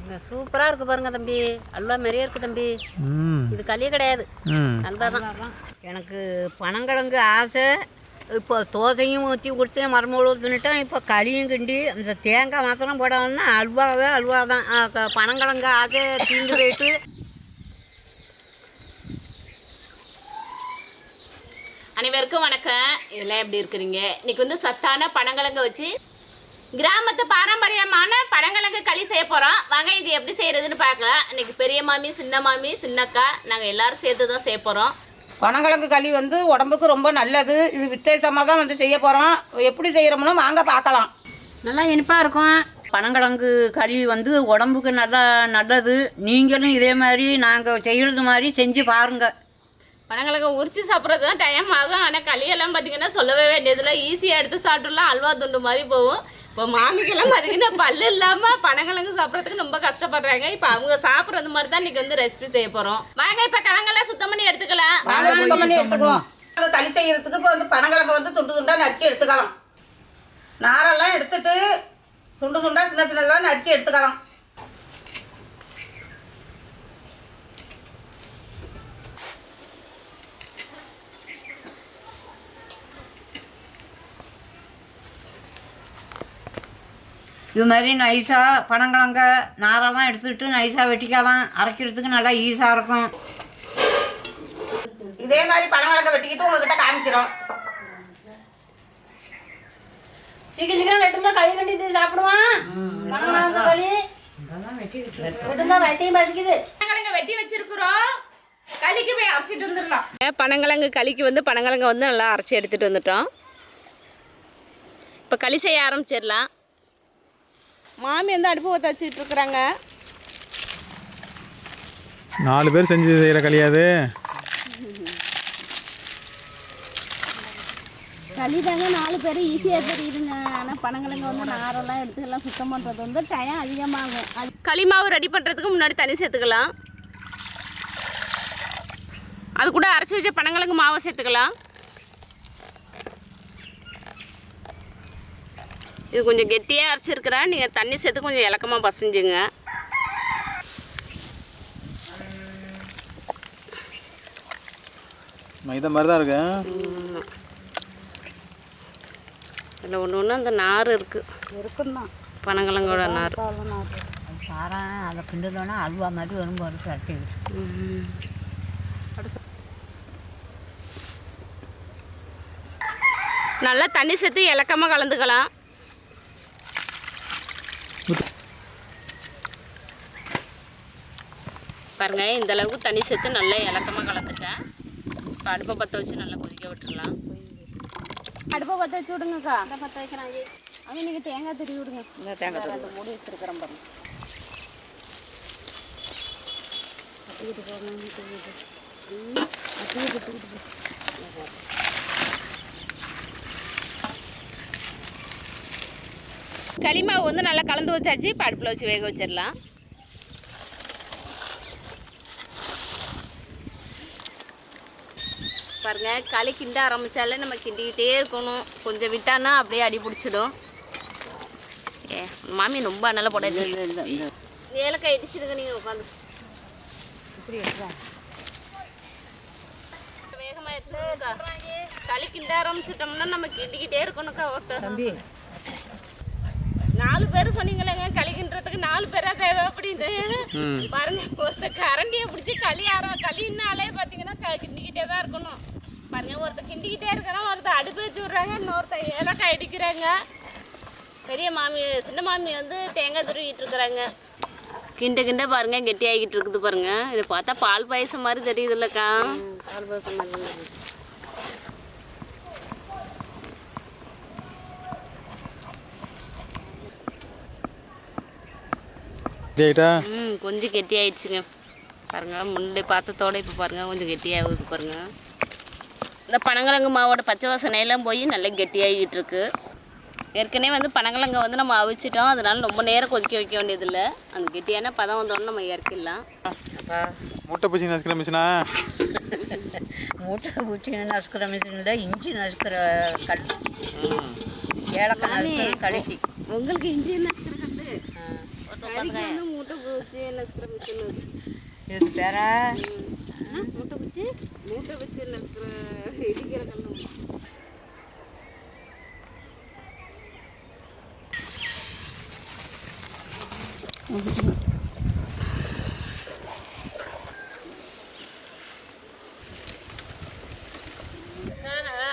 பாருங்க. சூப்பராக இருக்கு பாருங்க தம்பி. அல்வா மாதிரியே இருக்கு தம்பி. ம். இது களியே கிடையாது. ம். அல்வா தான் எனக்கு பனங்கிழங்கு ஆசை. இப்போ தோசையும் ஊற்றி கொடுத்தேன் மரமூழு தின்னுட்டேன் இப்போ களியும் கிண்டி அந்த தேங்காய் மாத்திரம் போடாமன்னா அல்வாவே அல்வா தான் பனங்கிழங்கு ஆசை தீந்து போயிட்டு. அனைவருக்கும் வணக்கம். இதெல்லாம் எப்படி இருக்கிறீங்க? இன்னைக்கு வந்து சத்தான பனங்கிழங்கு வச்சு கிராமத்து பாரம்பரியமான பனங்கிழங்கு களி செய்ய போகிறோம் வாங்க இது எப்படி செய்யறதுன்னு பார்க்கலாம். இன்னைக்கு பெரிய மாமி சின்ன மாமி சின்னக்கா நாங்கள் எல்லாரும் சேர்த்து தான் செய்ய போகிறோம் பனங்கிழங்கு களி வந்து உடம்புக்கு ரொம்ப நல்லது. இது வித்தியாசமாக தான் வந்து செய்ய போகிறோம் எப்படி செய்கிறோம்னு வாங்க பார்க்கலாம். நல்லா இனிப்பாக இருக்கும். பனங்கிழங்கு களி வந்து உடம்புக்கு நல்லா நல்லது. நீங்களும் இதே மாதிரி நாங்கள் செய்கிறது மாதிரி செஞ்சு பாருங்கள் பனங்கிழங்கு உரிச்சு சாப்பிட்றது தான் டைம் ஆகும். ஆனால் களியெல்லாம் பார்த்தீங்கன்னா சொல்லவே வேண்டியதில்லை. ஈஸியாக எடுத்து சாப்பிட்டுலாம் அல்வா துண்டு மாதிரி போகும். இப்போ மாமிக்கெல்லாம் பார்த்தீங்கன்னா பல்லு இல்லாமல் பனங்கிழங்கு சாப்பிட்றதுக்கு ரொம்ப கஷ்டப்படுறாங்க. இப்போ அவங்க சாப்பிட்றது மாதிரி தான் இன்னைக்கு வந்து ரெசிபி செய்ய போகிறோம் வாங்க இப்போ கிழங்கெல்லாம் சுத்தம் பண்ணி எடுத்துக்கலாம். சுத்தம் பண்ணி எடுத்துக்குவோம். அது களி செய்யறதுக்கு இப்போ வந்து பனங்கிழங்கு வந்து துண்டு துண்டாக நறுக்கி எடுத்துக்கலாம். நாரெல்லாம் எடுத்துட்டு துண்டு துண்டாக சின்ன சின்னதாக நறுக்கி எடுத்துக்கலாம். இது மாதிரி நைஸாக பனங்கிழங்க நாரெல்லாம் எடுத்துக்கிட்டு நைஸாக வெட்டிக்கலாம். அரைக்கிறதுக்கு நல்லா ஈஸியாக இருக்கும். இதே மாதிரி பனங்கிழங்க வெட்டிக்கிட்டு உங்ககிட்ட காமிக்கிறோம். சீக்கிரம் சீக்கிரம் வெட்டுங்க. களி கட்டி சாப்பிடுவான். பனங்கிழங்கு களி. வெட்டுங்க வயிற்றையும் பசிக்குது. பனங்கிழங்கு வெட்டி வச்சிருக்கிறோம். களிக்கு போய் அரைச்சிட்டு வந்துடலாம். பனங்கிழங்கு களிக்கு வந்து பனங்கிழங்கு வந்து நல்லா அரைச்சி எடுத்துட்டு வந்துட்டோம். இப்போ களி செய்ய ஆரம்பிச்சிடலாம். மாமி வந்து அடுப்பு ஊற்ற வச்சுட்டு இருக்கிறாங்க. நாலு பேர் செஞ்சு செய்கிற களியாது களி தாங்க நாலு பேர் ஈஸியாக தெரியுதுங்க. ஆனால் பனங்கிழங்கு வந்து நாரெல்லாம் எடுத்து எல்லாம் சுத்தம் பண்ணுறது வந்து டைம் அதிகமாகும். அது களி மாவு ரெடி பண்ணுறதுக்கு முன்னாடி தண்ணி சேர்த்துக்கலாம். அது கூட அரைச்சி வச்ச பனங்கிழங்கு மாவை சேர்த்துக்கலாம். இது கொஞ்சம் கெட்டியாக அரைச்சிருக்கிறேன். நீங்கள் தண்ணி சேர்த்து கொஞ்சம் இலக்கமாக பசைஞ்சுங்க. மைதா மாதிரி தான் இருக்கு இதில் ஒன்று ஒன்று அந்த நார் இருக்குது இருக்குந்தான் பனங்கிழங்கோட நார். சாரம் அதை கிண்டலோன்னா அல்வா மாதிரி வரும் போது சட்டி. நல்லா தண்ணி சேர்த்து இலக்கமாக கலந்துக்கலாம். பாருங்க இந்த அளவுக்கு தண்ணி சேர்த்து நல்லா இலக்கமாக கலந்துட்டேன். இப்போ அடுப்பை பற்ற வச்சு நல்லா கொதிக்க விட்டுறலாம். அடுப்பை பற்ற வச்சு விடுங்கக்கா. பற்ற வைக்கிறான் அவன் நீங்கள் தேங்காய் திருவி விடுங்க. இந்த தேங்காய் அந்த மூடி வச்சிருக்கிறேன் பாருங்க. களிமாவு வந்து நல்லா கலந்து வச்சாச்சு. இப்போ அடுப்பில் வச்சு வேக வச்சிடலாம். பாருங்க களி கிண்ட ஆரம்பித்தாலே நம்ம கிண்டிக்கிட்டே இருக்கணும். கொஞ்சம் விட்டானா அப்படியே அடி பிடிச்சிடும். ஏ மாமி ரொம்ப அனல போடாது ஏலக்காய் இடிச்சிருங்க நீங்கள் உட்காந்து. வேகமாக களி கிண்ட ஆரம்பிச்சிட்டோம்னா நம்ம கிண்டிக்கிட்டே இருக்கணும்க்கா ஒருத்தர். தம்பி நாலு பேர் சொன்னீங்களேங்க களிக்கின்றதுக்கு நாலு பேரா தேவை அப்படின்னு. பாருங்க ஒருத்தர் கரண்டியை பிடிச்சி களி ஆரோ களின்னாலே பார்த்தீங்கன்னா க- கிண்டிக்கிட்டே தான் இருக்கணும். பாருங்க ஒருத்தர் கிண்டிக்கிட்டே இருக்கிறான் ஒருத்தர் அடுப்பு வச்சு விட்றாங்க இன்னொருத்தர் ஏலக்காய் அடிக்கிறாங்க. பெரிய மாமி சின்ன மாமி வந்து தேங்காய் துருவிட்டு இருக்கிறாங்க. கிண்ட கிண்ட பாருங்க கெட்டி ஆகிட்டு இருக்குது பாருங்க. இதை பார்த்தா பால் பாயசம் மாதிரி தெரியுது இல்லக்கா பால் பாயசம் மாதிரி டேட்டா ம் கொஞ்சம் கெட்டி ஆயிடுச்சுங்க பாருங்க முன்னாடி பார்த்ததோட இப்போ பாருங்க கொஞ்சம் கெட்டியாகுது பாருங்க. இந்த பனங்கிழங்கு மாவோட பச்சை வாசனையெல்லாம் போய் நல்லா கெட்டியாகிட்டு இருக்கு ஏற்கனவே வந்து பனங்கிழங்க வந்து நம்ம அவிச்சிட்டோம். அதனால ரொம்ப நேரம் கொதிக்க வைக்க வேண்டியதில்லை. அந்த கெட்டியான பதம் வந்தோடனே நம்ம இறக்கிடலாம். முட்டை பூச்சி நசுக்கிற மிஷினா? மூட்டை பூச்சி நசுக்கிற மிஷினில் இஞ்சி நசுக்கிற கல். ஏலக்காய் கழிச்சி உங்களுக்கு இஞ்சி நசுக்கிற மூட்டை பூ- வச்சு நசுக்கிற மிஷின் இதுக்கு பேரா? மூட்டை வச்சு நசுக்கிற இடிக்கிற கல்லு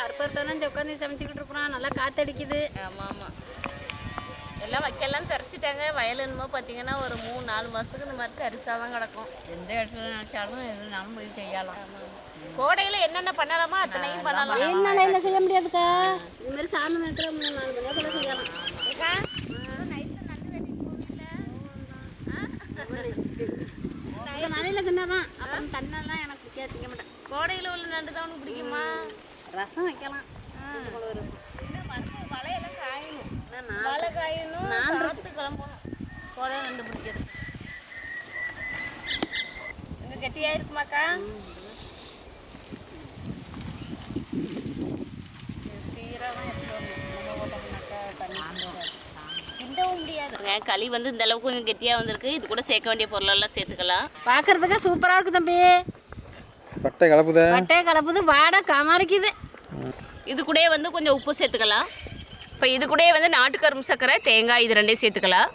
அற்புதத்தானே உட்காந்து சமைச்சிக்கிட்டு இருக்கிறோம் நல்லா காத்தடிக்குது. ஆமாம் ஆமாம் எல்லாம் வைக்கலாம் தரிச்சிட்டாங்க. வயல் என்னமோ பார்த்தீங்கன்னா ஒரு மூணு நாலு மாதத்துக்கு இந்த மாதிரி தரிசாக தான் கிடக்கும். எந்த இடத்துல நினச்சாலும் எதுனாலும் போய் செய்யலாம். கோடையில் என்னென்ன பண்ணலாமோ அத்தனையும் பண்ணலாம். வெயில் நாளையில் செய்ய முடியாதுக்கா? இது மாதிரி சாமி நேரத்தில் மூணு நாலு மணி நேரத்தில் செய்யலாம். மழையில் தின்னதான் அப்புறம் தண்ணெல்லாம் எனக்கு பிடிக்காது திங்க மாட்டேன். கோடையில் உள்ள நண்டு தான் உனக்கு பிடிக்குமா? ரசம் வைக்கலாம் இன்னும் மறுபடியும் வலையெல்லாம் காயணும் நான் வலை காயணும் காற்று கிளம்பணும் கோடை நண்டு பிடிக்கிறது இது கெட்டியாக இருக்குமாக்கா களி வந்து இந்த அளவுக்கு கொஞ்சம் கெட்டியாக வந்திருக்கு. இது கூட சேர்க்க வேண்டிய பொருளெல்லாம் சேர்த்துக்கலாம். பார்க்கறதுக்கு சூப்பராக இருக்கு தம்பி. பட்டை கலப்புத. பட்டையை கலப்புது வாடை கமரிக்குது. இது கூட வந்து கொஞ்சம் உப்பு சேர்த்துக்கலாம். இப்போ இது கூட வந்து நாட்டு கரும்பு சர்க்கரை தேங்காய் இது ரெண்டையும் சேர்த்துக்கலாம்.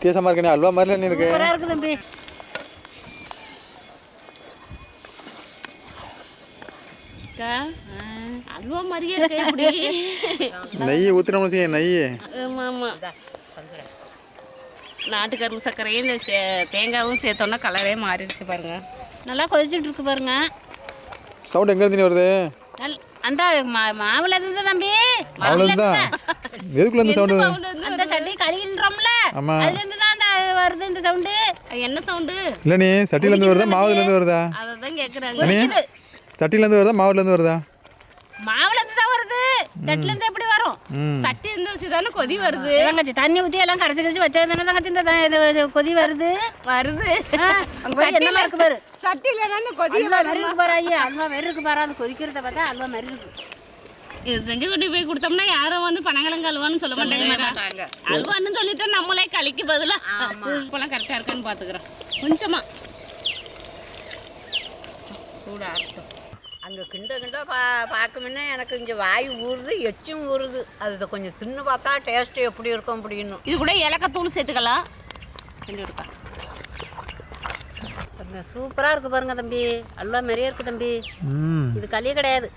வித்தியாசமாக இருக்கே அல்வா மாதிரில நீ இருக்கு. இருக்கு தம்பி. அல்வா மாதிரியே நெய் ஊற்றினோம்னு செய்ய நெய் ஆமாம் ஆமாம் நாட்டு கரும்பு சர்க்கரையும் இந்த தேங்காயும் சேர்த்தோன்னா கலரே மாறிடுச்சு பாருங்க. நல்லா கொதிச்சுட்டு இருக்கு பாருங்க. சவுண்ட் எங்கேருந்து வருது? நல் அந்த மாவுல இருந்து தம்பி? அவ்வளோதான் எதுக்குள்ள இந்த சவுண்டு அந்த சட்டி கழுகின்றோம்ல. ஆமா. அதுல இருந்து தான் அந்த வருது இந்த சவுண்டு. என்ன சவுண்டு? இல்லை நீ சட்டிலேருந்து வருதா மாவுலேருந்து வருதா? அதை தான் கேட்குறாங்க நீ சட்டிலேருந்து வருதா மாவுலேருந்து வருதா? மாவுல இருந்து தான் வருது. சட்டில இருந்து எப்படி வரும்? சட்டி இருந்த வச்சு தானே கொதி வருது. தங்கச்சி தண்ணி ஊத்தி எல்லாம் கரைச்சி கரைச்சி வச்சது தானே தங்கச்சி இந்த கொதி வருது. வருது. என்னமா இருக்கு பாரு. சட்டியில் தானே கொதி இருக்கு பாரு ஐயா அல்வா மாதிரி இருக்கு பாரு அது கொதிக்கிறத பார்த்தா அல்வா மாதிரி இருக்கு செஞ்சு கொண்டு போய் கொடுத்தோம்னா யாரும் வந்து பனங்கிழங்கு அல்வான்னு சொல்ல மாட்டாங்க. அல்வான்னு சொல்லிட்டு நம்மளே களிக்கு பதிலா இப்போலாம் கரெக்டாக இருக்கான்னு பார்த்துக்குறோம் கொஞ்சமா. சூடாக இருக்கும். அங்கே கிண்ட கிண்ட பா பார்க்க முன்னே எனக்கு இங்கே வாய் ஊறுது எச்சும் ஊறுது. அது கொஞ்சம் தின்னு பார்த்தா டேஸ்ட்டு எப்படி இருக்கும் அப்படின்னு. இது கூட ஏலக்காய் சேர்த்துக்கலாம். ரெண்டு இருக்கா? பாருங்க சூப்பரா இருக்கு பாருங்க தம்பி. அல்வா மாதிரியே இருக்கு தம்பி. இது களி கிடையாது.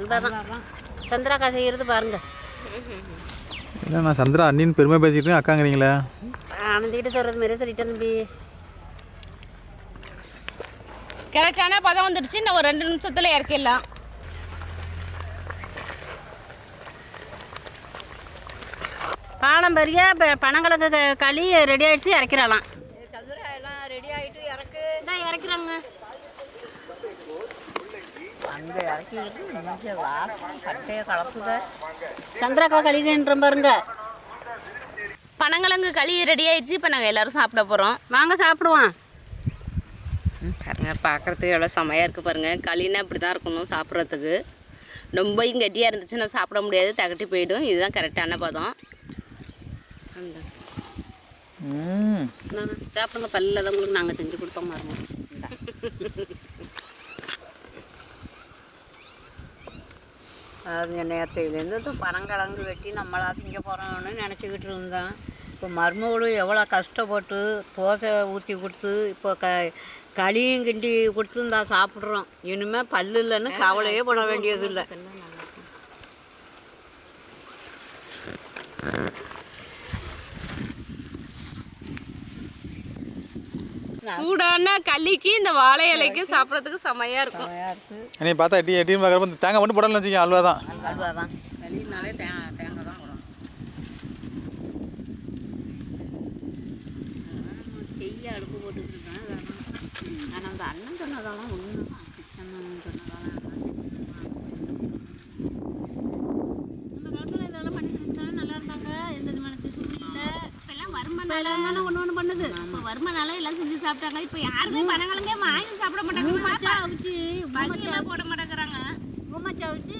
அல்வா தான். சந்திராக்கா செய்யறது பாருங்க. இல்லை நான் சந்திரா அண்ணின்னு பெருமை பேசிட்டு இருக்கேன். அக்காங்கிறீங்களே? ஆனந்திக்கிட்ட சொல்றது மாதிரியே சொல்லிட்டேன் தம்பி. கரெக்டான பதம் வந்துடுச்சு. இன்னும் ஒரு ரெண்டு நிமிஷத்தில் இறக்கிடலாம். பாரம்பரிய பனங்கிழங்கு க- களி ரெடி ஆயிடுச்சு இறக்கிறாளாம் ரெடி ஆகிட்டு இறக்கு. இறக்கிறாங்க. அங்கே இறக்கிட்டு இங்கே வாசம் பட்டையை கலப்புத சந்திராக்கா களின்ற பாருங்க. பனங்கிழங்கு களி ரெடி ஆயிடுச்சு. இப்போ நாங்கள் எல்லாரும் சாப்பிட போகிறோம் வாங்க சாப்பிடுவோம். பாருங்க பார்க்குறதுக்கு எவ்வளோ செமையாக இருக்குது பாருங்க. களின்னா இப்படி தான் இருக்கணும் சாப்பிட்றதுக்கு. ரொம்பவும் கெட்டியாக இருந்துச்சுன்னா சாப்பிட முடியாது. தகட்டி போயிடும். இதுதான் கரெக்டான பதம். அந்த. சாப்பிடுங்க. பல்லில் தான் உங்களுக்கு நாங்கள் செஞ்சு கொடுப்போம் பாருங்க. அது நேரத்துலேருந்து பனங்கிழங்கு வெட்டி நம்மளா திங்க போகிறோம்னு நினச்சிக்கிட்டு இருந்தேன். இப்போ மருமகளும் எவ்வளோ கஷ்டப்பட்டு தோசை ஊற்றி கொடுத்து இப்போ க களியும் கிண்டி கொடுத்து இந்தா சாப்பிட்றோம். இனிமேல் பல்லு இல்லைன்னு கவலையே பண்ண வேண்டியதில்லை. சூடான களிக்கு இந்த வாழை இலைக்கு சாப்பிட்றதுக்கு செமையாக இருக்கும். அண்ணி பார்த்தா எட்டி எட்டின்னு பார்க்குறப்ப இந்த தேங்காய் மட்டும் போடலன்னு வச்சுக்கோங்க அல்வா தான். அல்வா தான் களினாலே தேங்காய் தேங்காய் தான் வரும் டெய்லி அடுப்பு போட்டுக்கிட்டு இருக்கேன். ஆனால் அந்த அண்ணன் சொன்னதெல்லாம் ஒன்று தான் அண்ணன் சொன்னதெல்லாம் வருமானால ஒன்று ஒன்று பண்ணுது. இப்போ வருமானால எல்லாம் செஞ்சு சாப்பிட்டாங்க இப்போ யாருமே பனங்கிழங்கே வாங்கி சாப்பிட மாட்டாங்க. அவிச்சு போட மாட்டேங்கிறாங்க. உமா குச்சி அவிச்சு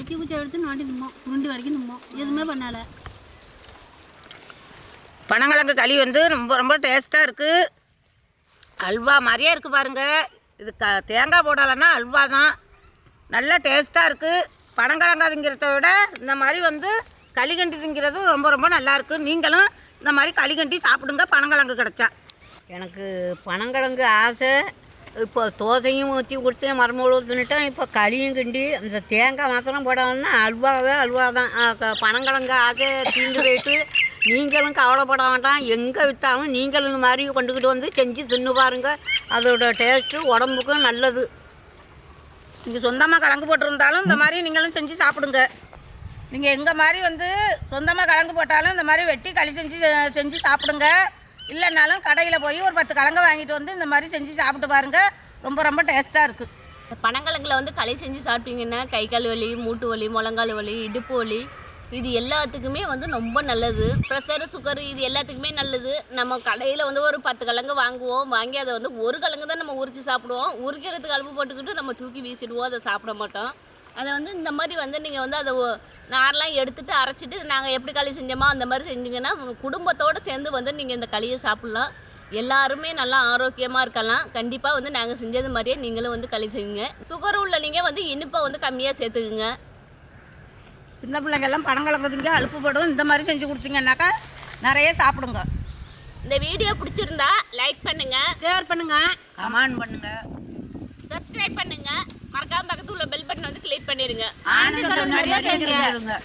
எக்கி குச்சி எடுத்து நாட்டி தும்போம் உருண்டி வரைக்கும் தும்போம் எதுவுமே பண்ணலை. பனங்கிழங்கு களி வந்து ரொம்ப ரொம்ப டேஸ்ட்டாக இருக்குது அல்வா மாதிரியே இருக்குது பாருங்கள் இது க தேங்காய் போடலைன்னா அல்வா தான். நல்லா டேஸ்ட்டாக இருக்குது பனங்கிழங்கா திங்கிறத விட இந்த மாதிரி வந்து களிகண்டி திங்கிறது ரொம்ப ரொம்ப நல்லா இருக்குது நீங்களும் இந்த மாதிரி களிகண்டி சாப்பிடுங்க. பனங்கிழங்கு கிடச்சா. எனக்கு பனங்கிழங்கு ஆசை. இப்போ தோசையும் ஊற்றி கொடுத்து மரமூழு தின்னுட்டேன். இப்போ களியும் கிண்டி இந்த தேங்காய் மாத்திரம் போடாமன்னா அல்வாவே அல்வா தான் ஆ, பனங்கிழங்கு ஆசை தீர்ந்து போயிட்டு நீங்களும் கவலைப்பட வேண்டாம். எங்கே விற்றாலும் நீங்களும் இந்த மாதிரி கொண்டுக்கிட்டு வந்து செஞ்சு தின்னு பாருங்கள் அதோட டேஸ்ட்டு உடம்புக்கும் நல்லது. நீங்கள் சொந்தமாக கலங்கு போட்டிருந்தாலும் இந்த மாதிரி நீங்களும் செஞ்சு சாப்பிடுங்க. நீங்கள் எங்கள் மாதிரி வந்து சொந்தமாக கலங்கு போட்டாலும் இந்த மாதிரி வெட்டி களி செஞ்சு செஞ்சு சாப்பிடுங்க. இல்லைனாலும் கடையில் போய் ஒரு பத்து கலங்க வாங்கிட்டு வந்து இந்த மாதிரி செஞ்சு சாப்பிட்டு பாருங்கள் ரொம்ப ரொம்ப டேஸ்ட்டாக இருக்குது பனங்கலங்களை வந்து களி செஞ்சு சாப்பிட்டீங்கன்னா கை கால் வலி மூட்டு வலி முழங்கால் வலி இடுப்பு வலி இது எல்லாத்துக்குமே வந்து ரொம்ப நல்லது. ப்ரெஷரு சுகர் இது எல்லாத்துக்குமே நல்லது. நம்ம கடையில் வந்து ஒரு பத்து கிழங்கு வாங்குவோம். வாங்கி அதை வந்து ஒரு கிழங்கு தான் நம்ம உரித்து சாப்பிடுவோம். உரிக்கிறதுக்கு அளவு போட்டுக்கிட்டு நம்ம தூக்கி வீசிடுவோம். அதை சாப்பிட மாட்டோம். அதை வந்து இந்த மாதிரி வந்து நீங்கள் வந்து அதை நார்லாம் எடுத்துட்டு அரைச்சிட்டு நாங்கள் எப்படி களி செஞ்சோமோ அந்த மாதிரி செஞ்சீங்கன்னா குடும்பத்தோடு சேர்ந்து வந்து நீங்கள் இந்த களியை சாப்பிட்லாம். எல்லாருமே நல்லா ஆரோக்கியமாக இருக்கலாம். கண்டிப்பாக வந்து நாங்கள் செஞ்சது மாதிரியே நீங்களும் வந்து களி செய்யுங்க. சுகர் உள்ள நீங்கள் வந்து இனிப்பை வந்து கம்மியாக சேர்த்துக்குங்க. சின்ன பிள்ளைங்கெல்லாம் பனங்கிழங்கு திங்க அலுப்புப்படும் இந்த மாதிரி செஞ்சு கொடுத்தீங்கன்னாக்கா நிறைய சாப்பிடுங்க. இந்த வீடியோ பிடிச்சிருந்தா லைக் பண்ணுங்க. ஷேர் பண்ணுங்க. கமெண்ட் பண்ணுங்கள் சப்ஸ்கிரைப் பண்ணுங்க. மறக்காம பக்கத்துல உள்ள பெல் பட்டன் வந்து கிளிக் செஞ்சுருங்க